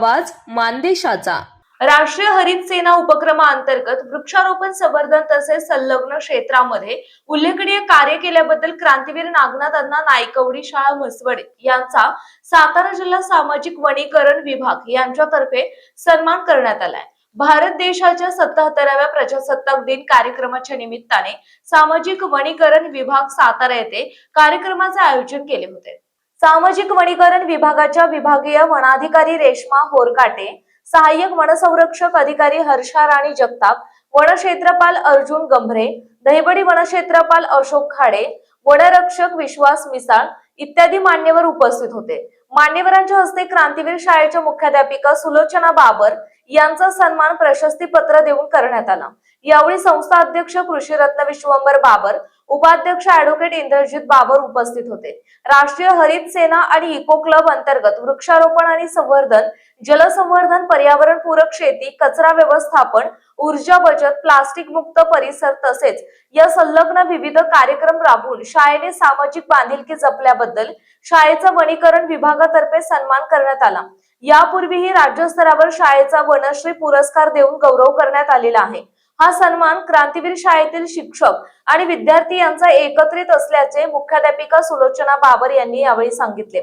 आवाज मानदेशाचा. राष्ट्रीय हरित सेना उपक्रमाअंतर्गत वृक्षारोपण संवर्धन तसेच संलग्न क्षेत्रामध्ये उल्लेखनीय कार्य केल्याबद्दल क्रांतीवीर नागनाथ अण्णा नाईकवडी शाळा म्हसवडे यांचा सातारा जिल्हा सामाजिक वनीकरण विभाग यांच्यातर्फे सन्मान करण्यात आलाय. भारत देशाच्या सत्याहत्तराव्या प्रजासत्ताक दिन कार्यक्रमाच्या निमित्ताने सामाजिक वनीकरण विभाग सातारा येथे कार्यक्रमाचे आयोजन केले होते. सामाजिक वनीकरण विभागाच्या विभागीय वनाधिकारी रेश्मा होरकाटे सहाय्यक वनसंरक्षक अधिकारी हर्षा राणी जगताप वनक्षेत्रपाल अर्जुन गंभरे दहिबडी वनक्षेत्रपाल अशोक खाडे वनरक्षक विश्वास मिसाळ इत्यादी मान्यवर उपस्थित होते. मान्यवरांच्या हस्ते क्रांतीवीर शाळेच्या मुख्याध्यापिका सुलोचना बाबर यांचा सन्मान प्रशस्ती पत्र देऊन करण्यात आला. यावेळी संस्था अध्यक्ष कृषीरत्न विश्वंभर बाबर उपाध्यक्ष ऍडव्होकेट इंद्रजित बाबर उपस्थित होते. राष्ट्रीय हरित सेना आणि इको क्लब अंतर्गत वृक्षारोपण आणि संवर्धन जलसंवर्धन पर्यावरण पूरक शेती कचरा व्यवस्थापन ऊर्जा बचत प्लास्टिक मुक्त परिसर तसेच या संलग्न विविध कार्यक्रम राबवून शाळेने सामाजिक बांधिलकी जपल्याबद्दल शाळेचा वनीकरण विभागातर्फे सन्मान करण्यात आला. यापूर्वीही राज्यस्तरावर शाळेचा वनश्री पुरस्कार देऊन गौरव करण्यात आलेला आहे. हा सन्मान क्रांतीवीर शाळेतील शिक्षक आणि विद्यार्थी यांचा एकत्रित असल्याचे मुख्याध्यापिका सुलोचना बाबर यांनी यावेळी सांगितले.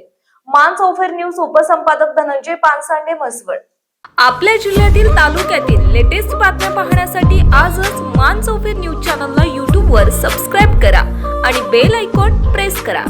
मान चौफेर न्यूज उपसंपादक धनंजय पानसांडे म्हसवड. आपल्या जिल्ह्यातील तालुक्यातील लेटेस्ट बातम्या पाहण्यासाठी आजच मान चौफेर न्यूज चॅनलला यूट्यूबवर सबस्क्राईब करा आणि बेल आयकॉन प्रेस करा.